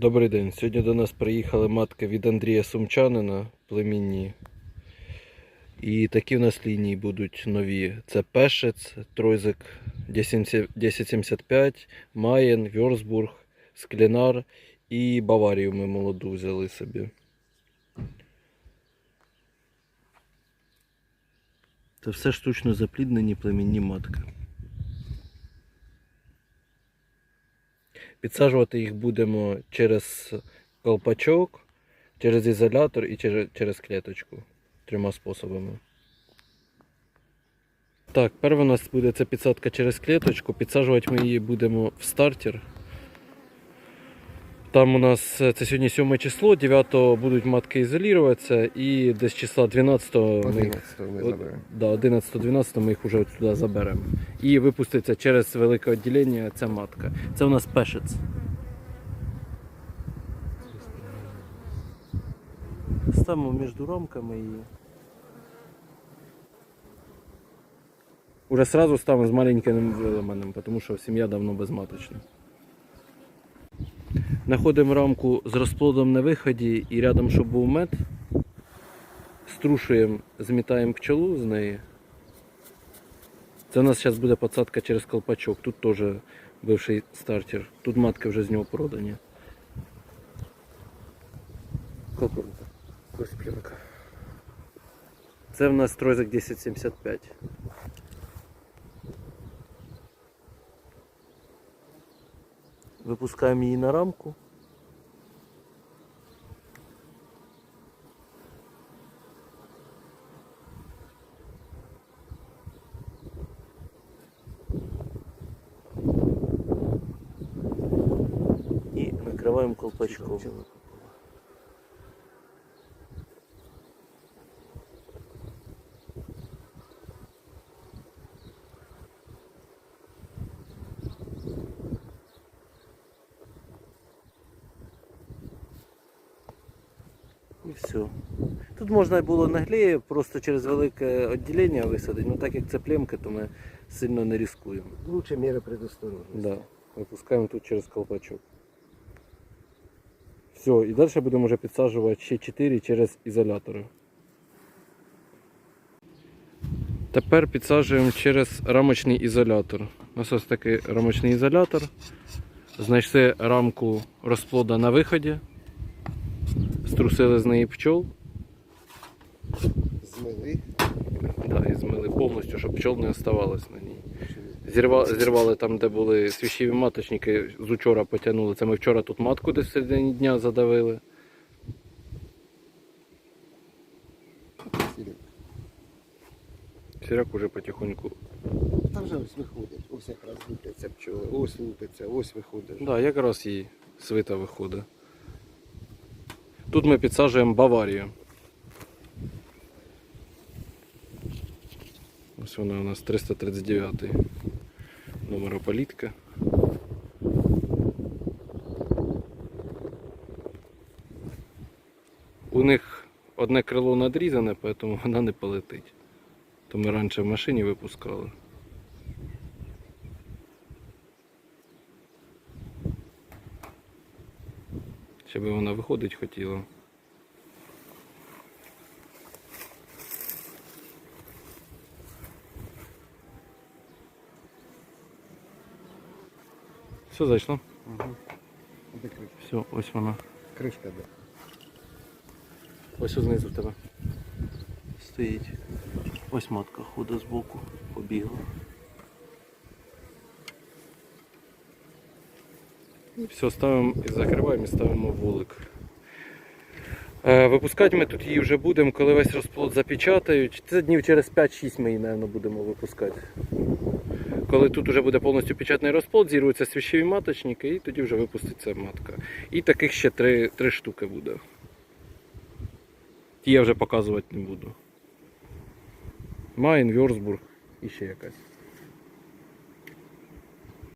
Добрий день. Сьогодні до нас приїхали матки від Андрія Сумчанина, племінні. І такі в нас лінії будуть нові. Це Пешець, Тройзик 1075, Маєн, Вьорсбург, Склінар і Баварію ми молоду взяли собі. Це все штучно запліднені племінні матки. Підсаджувати їх будемо через колпачок, через ізолятор і через, клеточку. Трьома способами. Так, перша у нас буде це підсадка через клеточку. Підсаджувати ми її будемо в стартер. Там у нас е, це сьогодні 7 число, 9 будуть матки ізолюватися і десь числа 12 ми 11 ми. Да, 11-12 ми їх вже туди заберемо. І випуститься через велике відділення ця матка. Це у нас пешець. Ставимо між рамками її. Уже сразу ставимо з маленьким вилиманим, тому що сім'я давно безматочна. Знаходимо рамку з розплодом на виході і рядом, щоб був мед. Струшуємо, змітаємо пчелу з неї. Це у нас зараз буде посадка через колпачок. Тут теж бивший стартер. Тут матки вже з нього продані. Коспінка. Це в нас тройзик 1075. Випускаємо її на рамку. І накриваємо колпачком. І все. Тут можна було нагліє, просто через велике відділення висадити, ну так як це племки, то ми сильно не ризикуємо. Лучше міра предосторожності. Да. Випускаємо тут через колпачок. Все, і далі будемо вже підсаджувати ще 4 через ізолятори. Тепер підсаджуємо через рамочний ізолятор. У нас ось такий рамочний ізолятор. Знайшли рамку розплода на виході. Струсили з неї пчол. Змили. Да, і змили повністю, щоб пчол не оставалось на ній. Зірва, зірвали там, де були свіщеві маточники, з учора потягнули. Це ми вчора тут матку десь в середині дня задавили. Сіряк уже потихоньку. Там вже ось виходить. Ось якраз лупляться пчоли. Ось лупиться, ось виходить. Да, якраз їй свита виходить. Тут ми підсаджуємо Баварію. Ось вона у нас 339 номер опалітка. У них одне крило надрізане, тому вона не полетить. То ми раніше в машині випускали. Ще би вона виходить хотіла. Все зайшло. Угу. Де кришка? Все, ось вона. Кришка де? Ось знизу в тебе. Стоїть. Ось матка ходить збоку, побігла. Все, ставимо і закриваємо і ставимо вулик. Е, Випускати ми тут її вже будемо, коли весь розплод запечатають. Це днів через 5-6 ми її, мабуть, будемо випускати. Коли тут вже буде повністю печатний розплод, зірвуться свіщеві маточники і тоді вже випуститься матка. І таких ще три, три штуки буде. Ті я вже показувати не буду. Майн, Вьорсбург і ще якась.